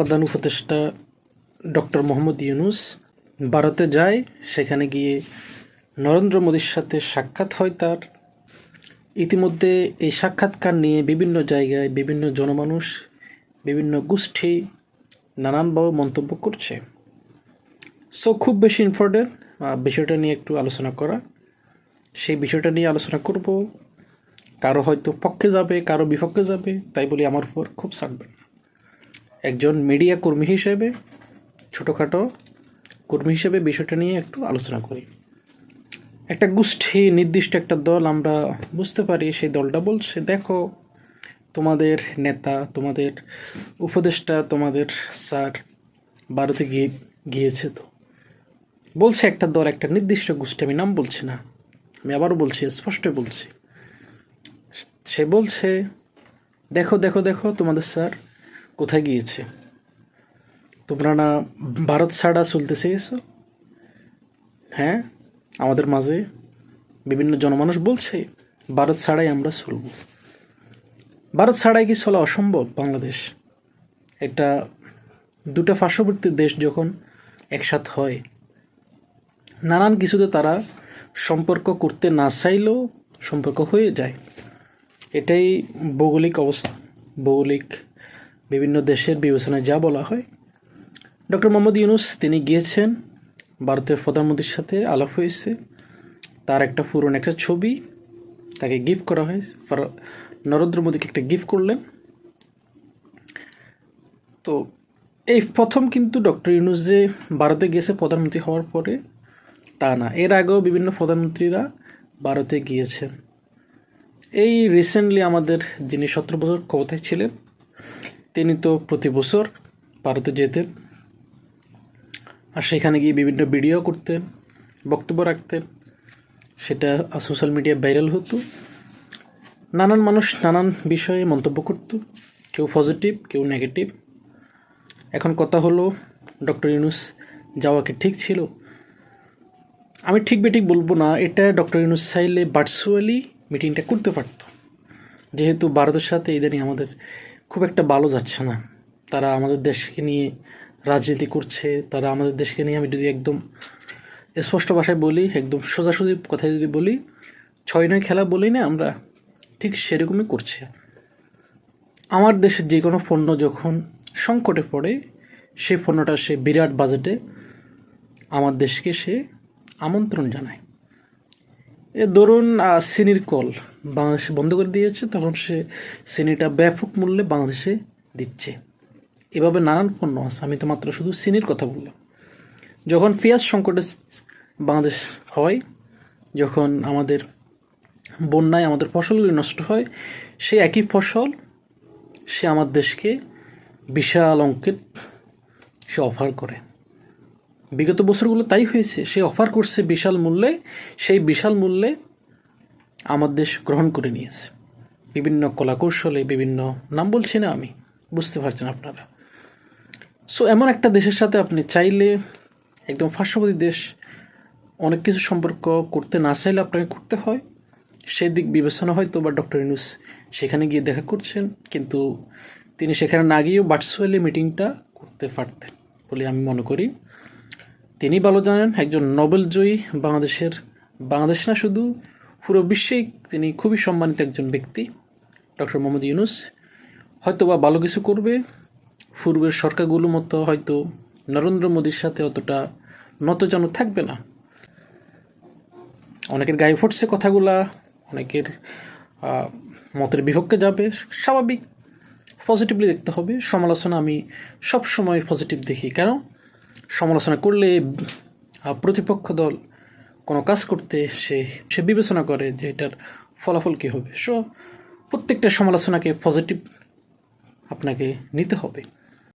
প্রধান উপদেষ্টা ডক্টর মোহাম্মদ ইউনুস ভারতে যায়, সেখানে গিয়ে নরেন্দ্র মোদীর সাথে সাক্ষাৎ হয় তার। ইতিমধ্যে এই সাক্ষাৎকার নিয়ে বিভিন্ন জায়গায় বিভিন্ন জনমানুষ, বিভিন্ন গোষ্ঠী নানানভাবে মন্তব্য করছে। সো খুব বেশি ইম্পর্টেন্ট বিষয়টা নিয়ে একটু আলোচনা করা। সেই বিষয়টা নিয়ে আলোচনা করব। কারও হয়তো পক্ষে যাবে, কারও বিপক্ষে যাবে, তাই বলি আমার উপর খুব ছাড়বেন একজন মিডিয়া কর্মী হিসেবে, ছোটোখাটো কর্মী হিসেবে বিষয়টা নিয়ে একটু আলোচনা করি। একটা গোষ্ঠী, নির্দিষ্ট একটা দল আমরা বুঝতে পারি, সেই দলটা বলছে, দেখো, তোমাদের নেতা, তোমাদের উপদেষ্টা, তোমাদের স্যার ভারতে গিয়ে, গিয়েছে তো। বলছে একটা দল, একটা নির্দিষ্ট গোষ্ঠী, আমি নাম বলছি না। আমি আবারও বলছি, স্পষ্ট বলছি। সে বলছে, দেখো দেখো দেখো, তোমাদের স্যার কোথায় গিয়েছে? তোমরা না ভারত ছাড়া চলতে চেয়েছো? হ্যাঁ আমাদের মাঝে বিভিন্ন জনমানুষ বলছে, ভারত ছাড়াই আমরা চলব। ভারত ছাড়াই কি চলা অসম্ভব বাংলাদেশ? একটা দুটা পার্শ্ববর্তী দেশ যখন একসাথ হয়, নানান কিছুতে তারা সম্পর্ক করতে না চাইলেও সম্পর্ক হয়ে যায়। এটাই ভৌগোলিক অবস্থা, ভৌগোলিক বিভিন্ন দেশের বিবেচনায় যা বলা হয়। ডক্টর মোহাম্মদ ইউনুস, তিনি গিয়েছেন, ভারতের প্রধানমন্ত্রীর সাথে আলাপ হয়েছে। তার একটা পুরনো একটা ছবি, তাকে গিফট করা হয়। ফর- নরেন্দ্র মোদীকে একটা গিফট করলেন। তো এই প্রথম কিন্তু ডক্টর ইউনুস যে ভারতে গিয়েছে প্রধানমন্ত্রী হওয়ার পরে, তা না। এর আগেও বিভিন্ন প্রধানমন্ত্রীরা ভারতে গিয়েছেন। এই রিসেন্টলি আমাদের যিনি সতেরো বছর ক্ষমতায় ছিলেন তিনি তো প্রতি বছর ভারতে যেতেন আর সেখানে গিয়ে বিভিন্ন ভিডিও করতেন, বক্তব্য রাখতেন। সেটা সোশ্যাল মিডিয়া ভাইরাল হতো। নানান মানুষ নানান বিষয়ে মন্তব্য করত। কেউ পজিটিভ কেউ নেগেটিভ এখন কথা হলো ডক্টর ইউনুস যাওয়া কি ঠিক ছিল? আমি ঠিক বেঠিক বলব না, এটা ডক্টর ইউনুস চাইলে ভার্চুয়ালি মিটিংটা করতে পারত। যেহেতু ভারতের সাথে ইদানিং আমাদের খুব একটা ভালো যাচ্ছে না। তারা আমাদের দেশকে নিয়ে রাজনীতি করছে, তারা আমাদের দেশকে নিয়ে আমি যদি একদম স্পষ্ট ভাষায় বলি, একদম সোজাসুজি কথায় যদি বলি, ছয় নয় খেলা বলি না আমরা ঠিক সেরকমই করছে। আমার দেশের যে কোনো পণ্য যখন সংকটে পড়ে, সেই পণ্যটা সে বিরাট বাজেটে আমার দেশকে সে আমন্ত্রণ জানায়। ধরুন চিনির কল বাংলাদেশে বন্ধ করে দিয়েছে, তখন সে চিনিটা ব্যাপক মূল্যে বাংলাদেশে দিচ্ছে। এভাবে নানান পণ্য আছে, আমি তো মাত্র শুধু চিনির কথা বললাম। যখন পেঁয়াজ সংকটে বাংলাদেশ হয়, যখন আমাদের বন্যায় আমাদের ফসলগুলি নষ্ট হয়, সে একই ফসল সে আমার দেশকে বিশাল অঙ্কের সে অফার করে। বিগত বছরগুলো তাই হয়েছে। সে অফার করছে বিশাল মূল্যে, সেই বিশাল মূল্যে আমার দেশ গ্রহণ করে নিয়েছে। বিভিন্ন কলাকৌশলে, বিভিন্ন, নাম বলছি না আমি, বুঝতে পারছেন আপনারা। সো এমন একটা দেশের সাথে আপনি চাইলে একদম পার্শ্ববর্তী দেশ, অনেক কিছু সম্পর্ক করতে না চাইলে আপনাকে করতে হয়। সেই দিক বিবেচনা হয়তো বা ডক্টর ইনুস সেখানে গিয়ে দেখা করছেন, কিন্তু তিনি সেখানে না গিয়েও ভার্চুয়ালি মিটিংটা করতে পারতেন বলে আমি মনে করি। তিনি ভালো জানেন, একজন নোবেল জয়ী বাংলাদেশের, বাংলাদেশ না শুধু, পুরো বিশ্বেই তিনি খুবই সম্মানিত একজন ব্যক্তি। ডক্টর মোহাম্মদ ইউনুস হয়তো বা ভালো কিছু করবে, পূর্বের সরকারগুলোর মতো হয়তো নরেন্দ্র মোদীর সাথে অতটা নতজানু থাকবে না। অনেকের গায়ে ফুটছে কথাগুলা, অনেকের মতের বিপক্ষে যাবে, স্বাভাবিক। পজিটিভলি দেখতে হবে, সমালোচনা আমি সব সময় পজিটিভ দেখি। কেন? সমালোচনা করলে প্রতিপক্ষ দল কোনো কাজ করতে সে সে বিবেচনা করে যে এটার ফলাফল কী হবে। সো প্রত্যেকটা সমালোচনাকে পজিটিভ আপনাকে নিতে হবে।